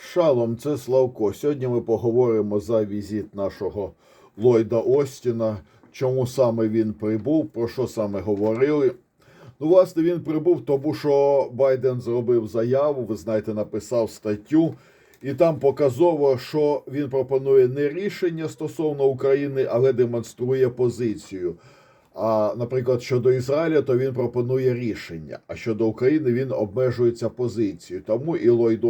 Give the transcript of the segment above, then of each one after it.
Шалом, це Славко. Сьогодні ми поговоримо за візит нашого Ллойда Остіна. Чому саме він прибув, про що саме говорили. Ну, власне, він прибув, тому що Байден зробив заяву, ви знаєте, написав статтю, і там показово, що він пропонує не рішення стосовно України, але демонструє позицію. А, наприклад, щодо Ізраїля, то він пропонує рішення. А щодо України він обмежується позицією. Тому і Ллойд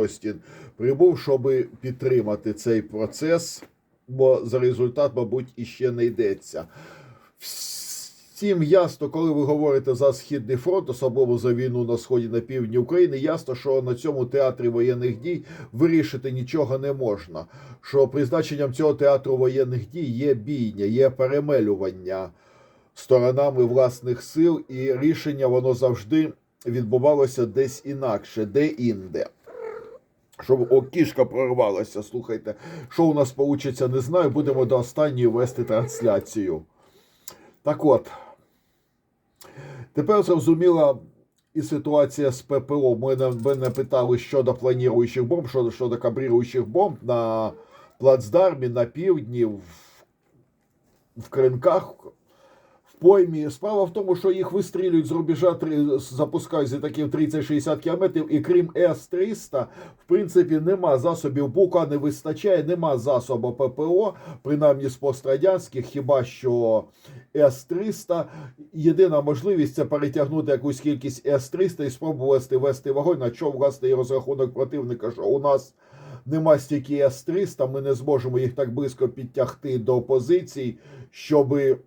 прибув, щоб підтримати цей процес, бо за результат, мабуть, іще не йдеться. Всім ясно, коли ви говорите за Східний фронт, особливо за війну на сході на півдні України, ясно, що на цьому театрі воєнних дій вирішити нічого не можна. Що призначенням цього театру воєнних дій є бійня, є перемелювання сторонами власних сил, і рішення воно завжди відбувалося десь інакше, де-інде. Щоб о, кішка прорвалася, слухайте, що у нас вийде, не знаю. Будемо до останньої вести трансляцію. Так от, тепер зрозуміла і ситуація з ППО. Мене, мене питали щодо планіруючих бомб, щодо, щодо кабріруючих бомб на плацдармі, на півдні, в, в кринках, поймі. Справа в тому, що їх вистрілюють з рубежа, запускають за таких 30-60 кілометрів, і крім С-300, в принципі, нема засобів БУКа не вистачає, нема засобу ППО, принаймні з пострадянських, хіба що С-300. Єдина можливість це перетягнути якусь кількість С-300 і спробувати вести вогонь, на чому, власне, і розрахунок противника, що у нас нема стільки С-300, ми не зможемо їх так близько підтягти до позицій, щоби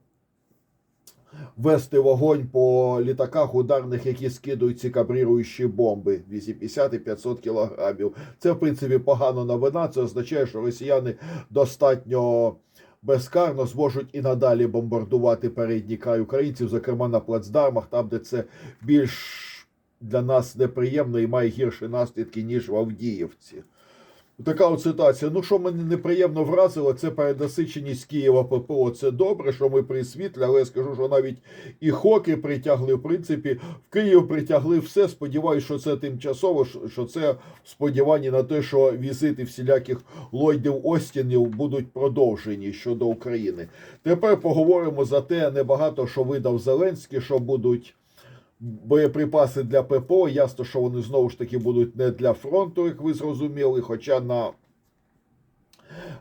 вести вогонь по літаках ударних, які скидують ці кабріруючі бомби 250 і 500 кілограмів. Це в принципі погана новина. Це означає, що росіяни достатньо безкарно зможуть і надалі бомбардувати передній край українців, зокрема на плацдармах, там де це більш для нас неприємно і має гірші наслідки ніж в Авдіївці. Така от ситуація. Ну, що мене неприємно вразило, це передосиченість Києва ППО. Це добре, що ми при світлі, але я скажу, що навіть і хоки притягли, в принципі, в Київ притягли все. Сподіваюсь, що це тимчасово, що- це в сподіванні на те, що візити всіляких Ллойдів Остінів будуть продовжені щодо України. Тепер поговоримо за те небагато, що видав Зеленський, що будуть боєприпаси для ППО. Ясно, що вони знову ж таки будуть не для фронту, як ви зрозуміли. Хоча на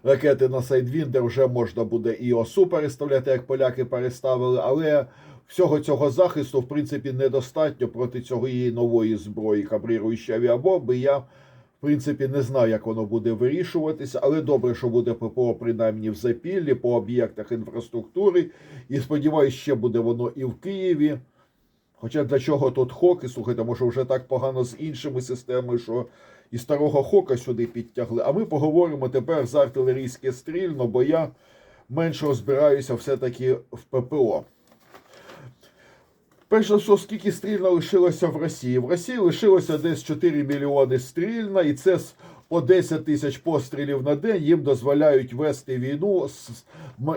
ракети на Сайдвіндер вже можна буде і ОСУ переставляти, як поляки переставили, але всього цього захисту, в принципі, недостатньо проти цієї нової зброї кабріруючої авіабомби. Я, в принципі, не знаю, як воно буде вирішуватися, але добре, що буде ППО принаймні в Запіллі, по об'єктах інфраструктури. І сподіваюся, ще буде воно і в Києві. Хоча для чого тут хоки? Слухайте, може вже так погано з іншими системами, що і старого хока сюди підтягли. А ми поговоримо тепер за артилерійське стрільно, бо я менше розбираюся все-таки в ППО. Перше, що скільки стрільна лишилося в Росії? В Росії лишилося десь 4 мільйони стрільна, і це з по 10 тисяч пострілів на день їм дозволяють вести війну з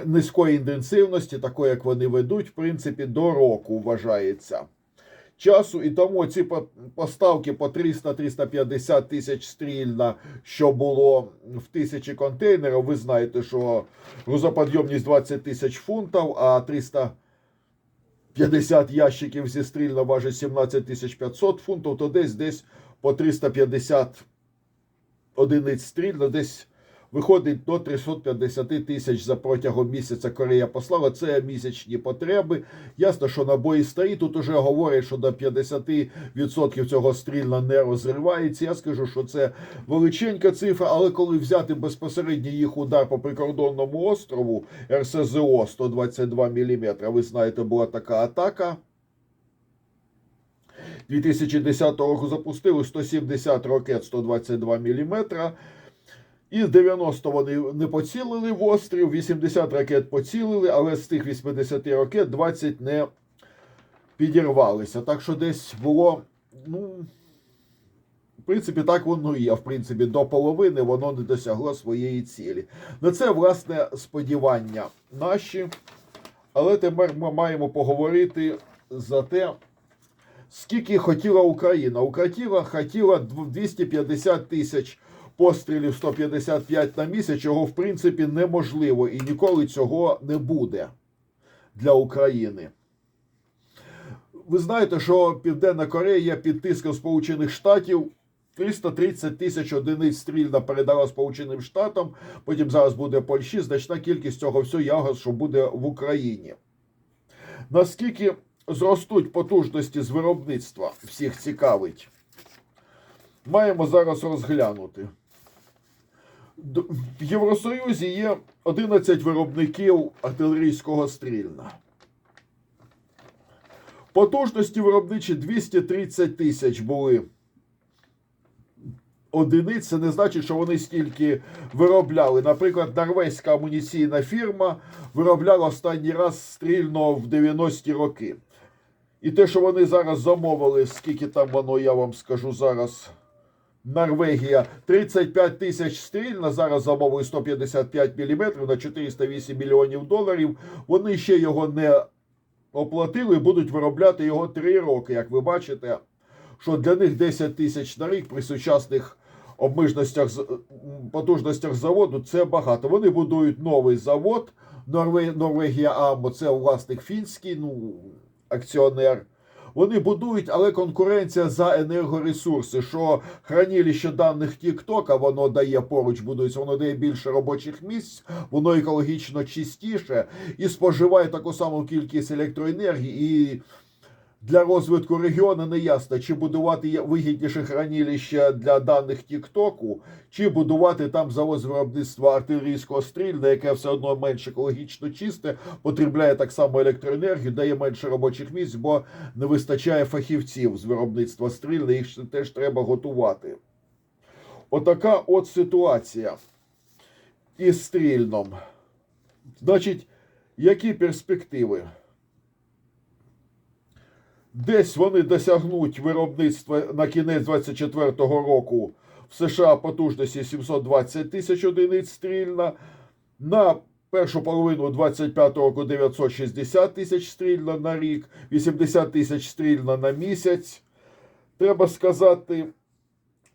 низької інтенсивності, такої, як вони ведуть, в принципі, до року вважається часу. І тому ці поставки по 300-350 тисяч стрільна, що було в тисячі контейнерів. Ви знаєте, що грузоподйомність 20 тисяч фунтів, а 300 50 ящиків зі стрільна важить 17 тисяч 500 фунтів, то десь десь по 350 одиниць стрільно, десь виходить до 350 тисяч за протягом місяця Корея послала. Це місячні потреби. Ясно, що набої старі. Тут уже говорять, що до 50% цього стрільна не розривається. Я скажу, що це величенька цифра, але коли взяти безпосередньо їх удар по прикордонному острову РСЗО 122 мм, ви знаєте, була така атака. 2010 року запустили 170 ракет 122 мм. Із 90 вони не поцілили в острів, 80 ракет поцілили, але з тих 80 ракет 20 не підірвалися. Так що десь було, ну, в принципі, так воно і є. В принципі, до половини воно не досягло своєї цілі. На це, власне, сподівання наші. Але тепер ми маємо поговорити за те, скільки хотіла Україна. Україна хотіла 250 тисяч пострілів 155 на місяць, чого в принципі неможливо і ніколи цього не буде для України. Ви знаєте, що Південна Корея під тиском Сполучених Штатів 330 тисяч одиниць стрільно передала Сполученим Штатам, потім зараз буде Польщі, значна кількість цього всього явно, що буде в Україні. Наскільки зростуть потужності з виробництва, всіх цікавить. Маємо зараз розглянути. В Євросоюзі є 11 виробників артилерійського стрільна. Потужності виробничі 230 тисяч були одиниць. Це не значить, що вони стільки виробляли. Наприклад, норвезька амуніційна фірма виробляла останній раз стрільно в 90-ті роки. І те, що вони зараз замовили, скільки там воно, я вам скажу зараз. Норвегія 35 тисяч стрільна, зараз замовили 155 мм на 408 мільйонів доларів. Вони ще його не оплатили будуть виробляти його 3 роки. Як ви бачите, що для них 10 тисяч на рік при сучасних обмежностях потужностях заводу це багато. Вони будують новий завод. Норве... Норвегія Амо, це власник фінський, ну, акціонер. Вони будують, але конкуренція за енергоресурси, що хранилище даних Тіктока воно дає поруч, будується, воно дає більше робочих місць, воно екологічно чистіше і споживає таку саму кількість електроенергії. І для розвитку регіону не ясно, чи будувати вигідніше хранилище для даних Тіктоку, чи будувати там завод з виробництва артилерійського стрільна, яке все одно менш екологічно чисте, потребляє так само електроенергію, дає менше робочих місць, бо не вистачає фахівців з виробництва стрільна, їх теж треба готувати. Отака от ситуація із стрільном. Значить, які перспективи? Десь вони досягнуть виробництва на кінець 24-го року в США потужності 720 тисяч одиниць стрільна. На першу половину 25-го року 960 тисяч стрільна на рік, 80 тисяч стрільна на місяць. Треба сказати,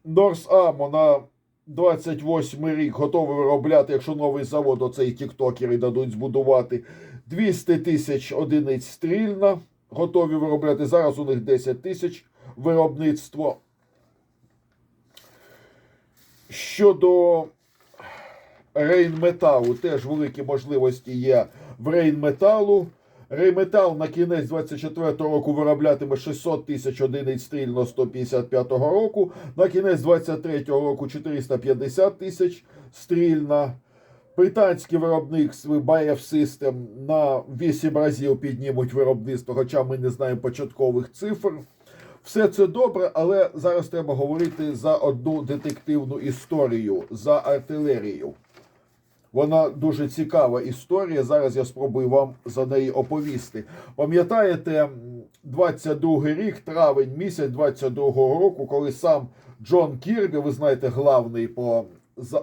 Норсамо на 28 рік готовий виробляти, якщо новий завод, оцей тіктокери дадуть збудувати 200 тисяч одиниць стрільна. Готові виробляти. Зараз у них 10 тисяч виробництво. Щодо Рейнметалу, теж великі можливості є в Рейнметалу. Рейнметал на кінець 24-го року вироблятиме 600 тисяч одиниць стрільно 155-го року. На кінець 23-го року 450 тисяч стрільна. Британський виробник Bayev System на 8 разів піднімуть виробництво, хоча ми не знаємо початкових цифр. Все це добре, але зараз треба говорити за одну детективну історію за артилерію. Вона дуже цікава історія. Зараз я спробую вам за неї оповісти. Пам'ятаєте, м, 22 рік, травень місяць 22-го року, коли сам Джон Кірбі, ви знаєте, главний по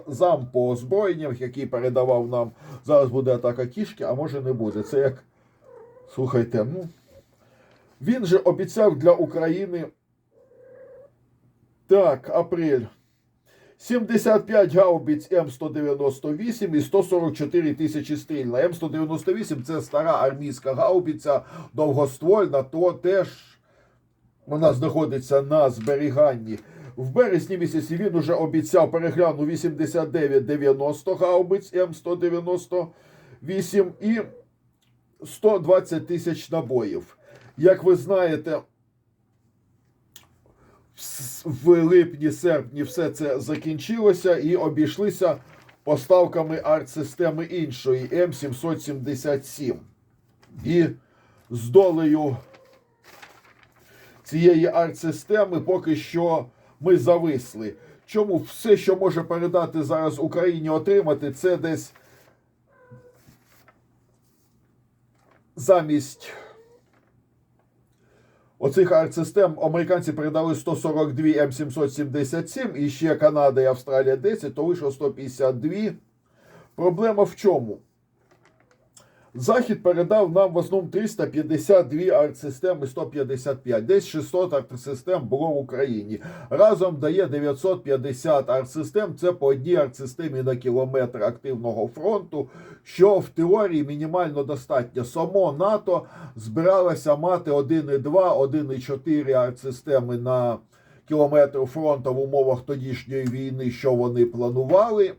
зам по озброєнням, який передавав нам, зараз буде атака кішки, а може не буде. Це як слухайте, ну він же обіцяв для України. Так, апрель. 75 гаубиць М198 і 144 тисячі стрільна. М198 це стара армійська гаубиця, довгоствольна, то теж вона знаходиться на зберіганні. В березні місяці він уже обіцяв переглянув 89-90 гаубиць М198 і 120 тисяч набоїв. Як ви знаєте, в липні-серпні все це закінчилося і обійшлися поставками арт-системи іншої М777. І з долею цієї арт-системи поки що ми зависли. Чому все, що може передати зараз Україні отримати, це десь замість оцих арт-систем американці передали 142 М777 і ще Канада і Австралія 10, то лише 152. Проблема в чому? Захід передав нам в основному 352 артсистеми 155. Десь 600 артсистем було в Україні. Разом дає 950 артсистем. Це по одній артсистемі на кілометр активного фронту, що в теорії мінімально достатньо. Само НАТО збиралося мати 1,2, 1,4 артсистеми на кілометр фронту в умовах тодішньої війни, що вони планували.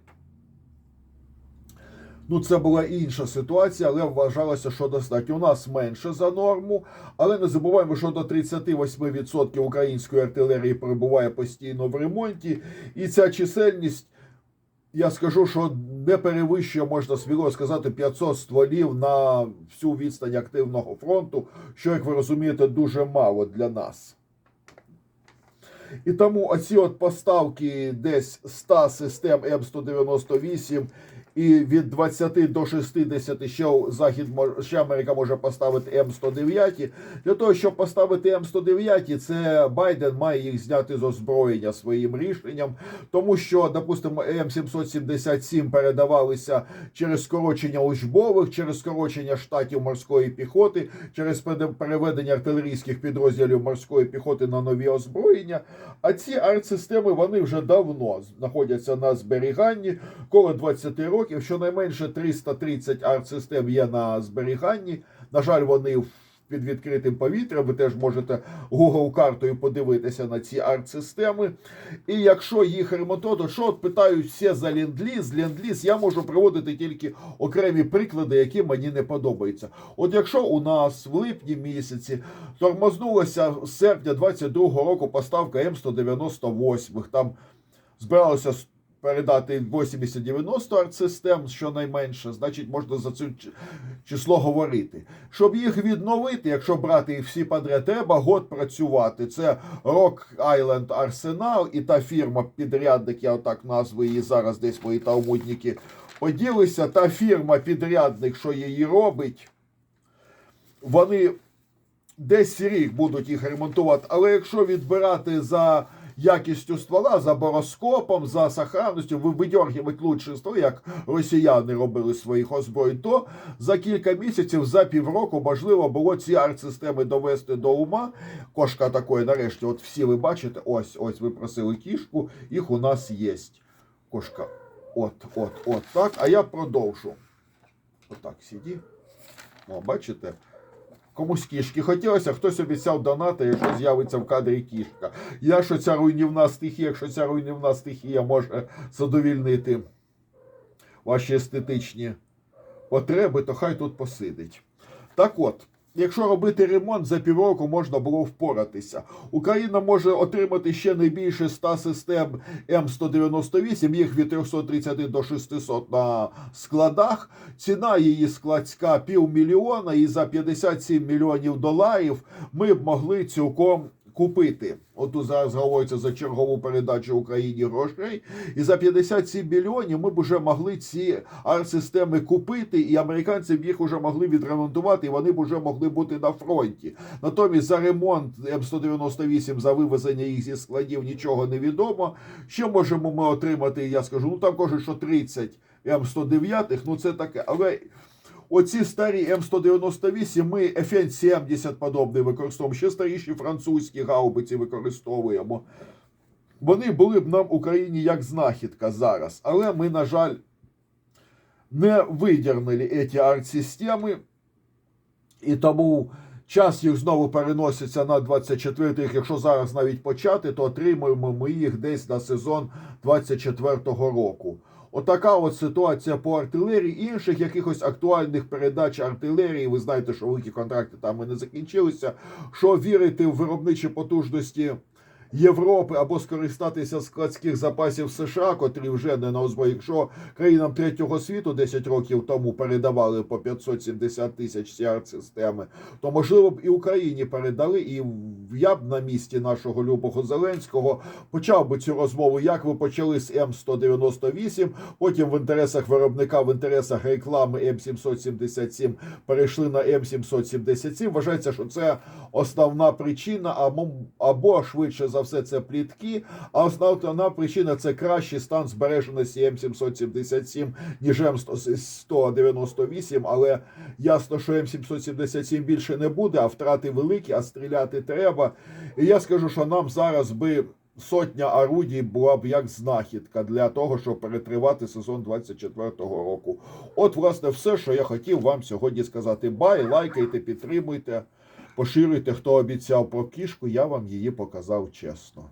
Ну, це була інша ситуація, але вважалося, що достатньо. У нас менше за норму, але не забуваємо, що до 38% української артилерії перебуває постійно в ремонті, і ця чисельність. Я скажу, що не перевищує, можна сміло сказати, 500 стволів на всю відстань активного фронту, що, як ви розумієте, дуже мало для нас. І тому оці от поставки десь 100 систем М198 і від 20 до 60 ще Захід ще Америка може поставити М109. Для того, щоб поставити М109, це Байден має їх зняти з озброєння своїм рішенням, тому що, допустимо, М777 передавалися через скорочення учбових, через скорочення штатів морської піхоти, через переведення артилерійських підрозділів морської піхоти на нові озброєння. А ці артсистеми вони вже давно знаходяться на зберіганні, коло 20 років. Щонайменше 330 артсистем є на зберіганні. На жаль, вони під відкритим повітрям. Ви теж можете Google картою подивитися на ці арт-системи. І якщо їх ремонтувати, що от питають всі за ленд-ліз, ленд-ліз, я можу приводити тільки окремі приклади, які мені не подобаються. От якщо у нас в липні місяці тормознулася з серпня 22 року поставка М198, там збиралося передати 80-90 артсистем, щонайменше, значить можна за це число говорити. Щоб їх відновити, якщо брати їх всі подряд, треба год працювати. Це Rock Island Arsenal і та фірма підрядник, я отак назву її зараз, десь мої талмудники поділися. Та фірма підрядник, що її робить, вони десь рік будуть їх ремонтувати. Але якщо відбирати за якістю ствола, за бороскопом, за сохранністю, ви видьоргувати лучше ствол, як росіяни робили своїх озброєнь, то за кілька місяців, за півроку, можливо, було ці арт-системи довести до ума. Кошка такої, нарешті, от всі ви бачите, ось, ось ви просили кішку, їх у нас є. Кошка, от, от, от так. А я продовжу. Отак, сиді. О, бачите? Комусь кішки хотілося, хтось обіцяв донати, якщо з'явиться в кадрі кішка. Я що ця руйнівна стихія, якщо ця руйнівна стихія може задовільнити ваші естетичні потреби, то хай тут посидить. Так от, якщо робити ремонт, за півроку можна було впоратися. Україна може отримати ще не більше 100 систем М198, їх від 330 до 600 на складах. Ціна її складська півмільйона, і за 57 мільйонів доларів ми б могли цілком купити. От тут зараз говориться за чергову передачу Україні грошей. І за 57 мільйонів ми б вже могли ці арт-системи купити, і американці б їх вже могли відремонтувати, і вони б вже могли бути на фронті. Натомість за ремонт М198, за вивезення їх зі складів нічого не відомо. Що можемо ми отримати? Я скажу, ну там кажуть, що 30 М109, ну це таке. Але Оці старі М198 ми FN-70 подобний використовуємо, ще старіші французькі гаубиці використовуємо. Вони були б нам в Україні як знахідка зараз. Але ми, на жаль, не видернули ці арт-системи. І тому час їх знову переноситься на 24 рік. Якщо зараз навіть почати, то отримуємо ми їх десь на сезон 24-го року. Отака от ситуація по артилерії. Інших якихось актуальних передач артилерії. Ви знаєте, що великі контракти там і не закінчилися. Що вірити в виробничі потужності Європи або скористатися складських запасів США, котрі вже не на озброєнні. Якщо країнам третього світу 10 років тому передавали по 570 тисяч ці арт-системи, то можливо б і Україні передали. І я б на місці нашого любого Зеленського почав би цю розмову. Як ви почали з М198, потім в інтересах виробника, в інтересах реклами М777 перейшли на М777. Вважається, що це основна причина, або, або швидше за за все це плітки, а основна причина це кращий стан збереженості М777, ніж М198, але ясно, що М777 більше не буде, а втрати великі, а стріляти треба. І я скажу, що нам зараз би сотня орудій була б як знахідка для того, щоб перетривати сезон 24-го року. От, власне, все, що я хотів вам сьогодні сказати. Бай, лайкайте, підтримуйте, поширюйте, хто обіцяв про кішку, я вам її показав чесно.